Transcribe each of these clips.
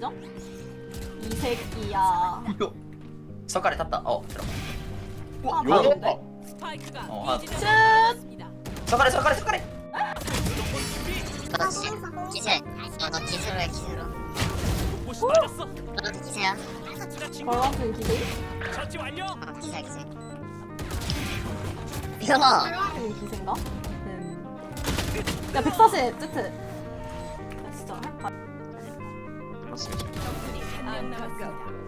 인정? 이 새끼야. 석가래 탔다. 어 들어. 아, 요. 맞는데? 스파이크가 어, 아. B 지점에 떨어졌습니다. 석가래 석가래 석가래. 너 기, 기세. 어, 너 기세로 해, 기세로. 보시 맞았어. 너도 기세야. 자 친구 걸어준 기대? 처치 완료. 어, 기세야, 기세. 이거, 음, 기세인가? 음. 야, 140, Z. 한명 남았습니다.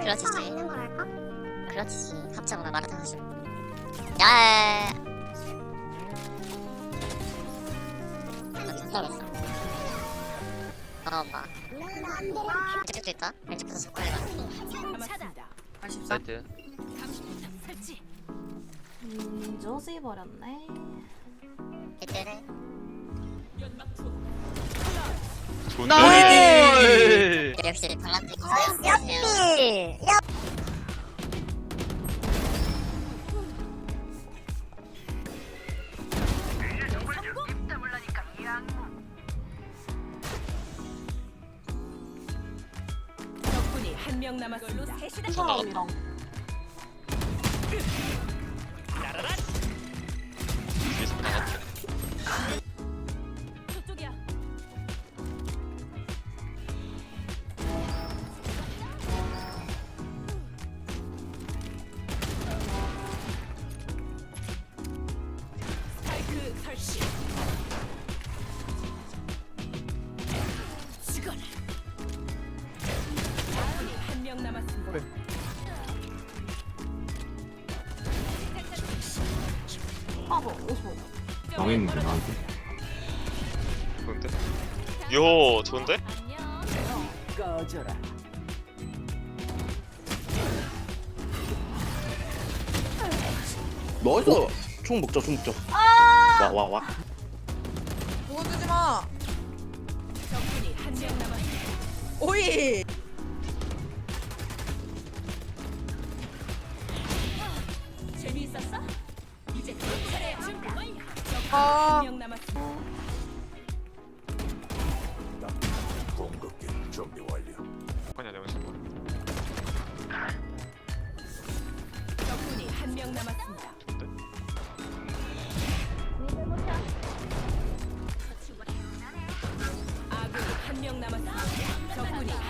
그렇지. 그렇지. 합창으로 말하자마자. 야, 떨어졌어. 어, 엄마. 왼쪽도 있다. 왼쪽도 속걸려. 남았습니다. 84. 사이트 설치. 음, 조지 버렸네. 이때는 좋네 역시 발란트 기세요. 적군이 한 명 남았습니다. 사람이랑. 한명 남았습니다. 아, 뭐, 55. 망했는데 나한테 좋은데? 요 좋은데? 꺼져라. 넣었어 총 먹자 총 먹자 아! 와 와 와 보여주지 마. 오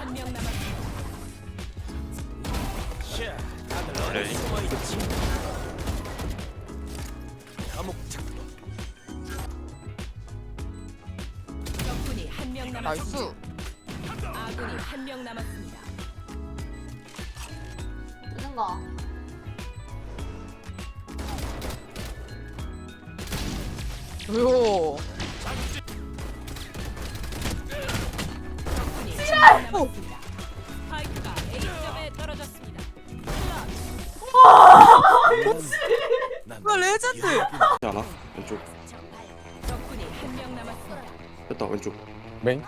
한명 남았습니다. 자, 다들. 어디 숨어 있지? 감옥 착. 적군이 한 명 나이스. 남았습니다. 아군이 한 명 남았습니다. 뜨는가? 요. 파이크가 A점에 떨어졌습니다. 와 레전드. 하나 왼쪽 적군이 한 명 남았습니다. 됐다 왼쪽 맹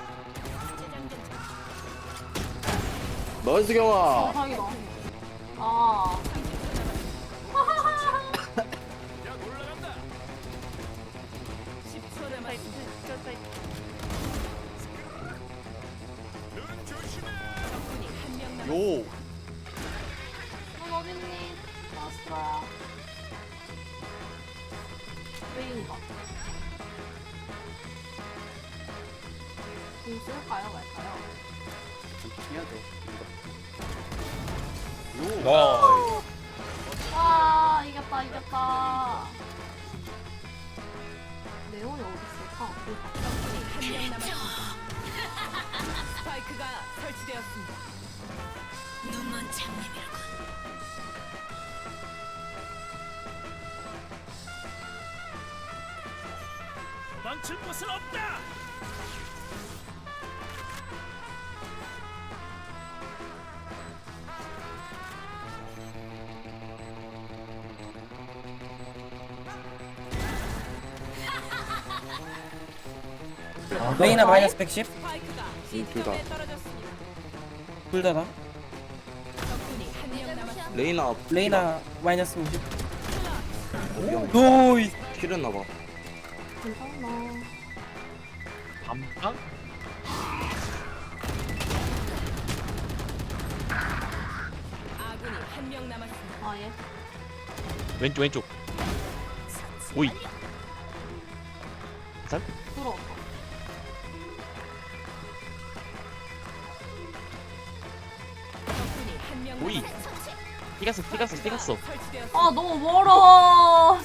나이스 경아. 아. 요넌 어딨니? 나왔어. 왜인가? 공 쓸까요, 말까요? 나 와, 이겼다, 이겼다. 네온이 어디 있을까? 적군이 한명 남았습니다. 스파이크가 설치되었습니다. 눈먼 장님이라고. 도망칠 곳은 없다. 레이나 마이너스 110 스파이크가. C점에 떨어졌습니다. 불다다 레이나 레이나 마이너스 50 노이. 킬했나봐. 괜찮아. 밤빵? 어, 예. 왼쪽 왼쪽. 오이. 들어. 오이 삐갔어 삐갔어 설치되었습니다. 아 너무 멀어.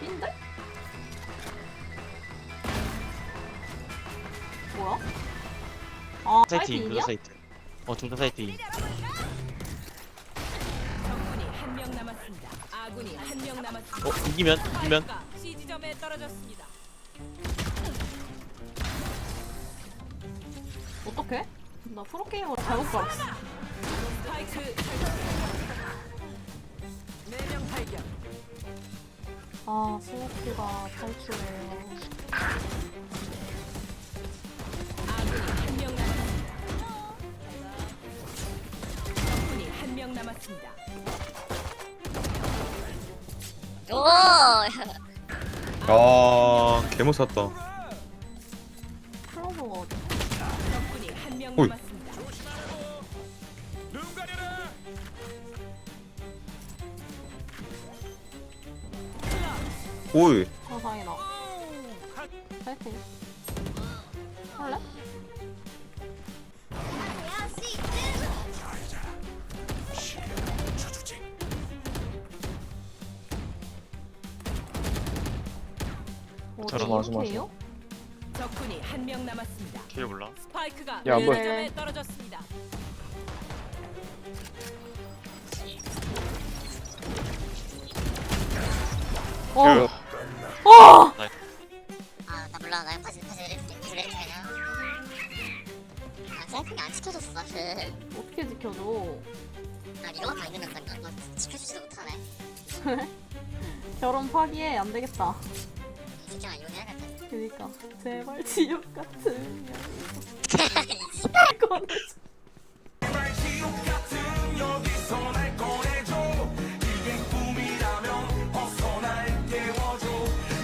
빈데? 뭐야? 아 사이트 사이트인이야? 둘다 사이트 어둘다 사이트 인 적군이 한 명 남았습니다. 아군이 한 명 남았습니다. 어 이기면 이기면 스파이크가 C 지점에 떨어졌습니다. 어떡해? 나 프로게이머 잘못 봤어. 아 스모키가 탈출해요. 아군이 한명 남았습니다. 적군이 한명 남았습니다. 오 아 개못 샀다 클로버가 어디? 적군이 한명 어이. 남았습니다. 오이 아 다행이다. 파이팅. 할래? 저런 이렇게요? 적군이 한 명 남았습니다. 킬 몰라 스파이크가 야, B 뭐- 지점에 떨어졌습니다. 어. 그- 어. 아나 몰라 나 파지 파지 그래 그냥 아 셀프가 안 지켜줬어 그. 어떻게 지켜줘? 나 이거 다 있는 너 지켜주지도 못하네 결혼 파기해 안 되겠다. 이 새끼가 이혼해야겠다 그니까 제발 지옥 같은 년. 이건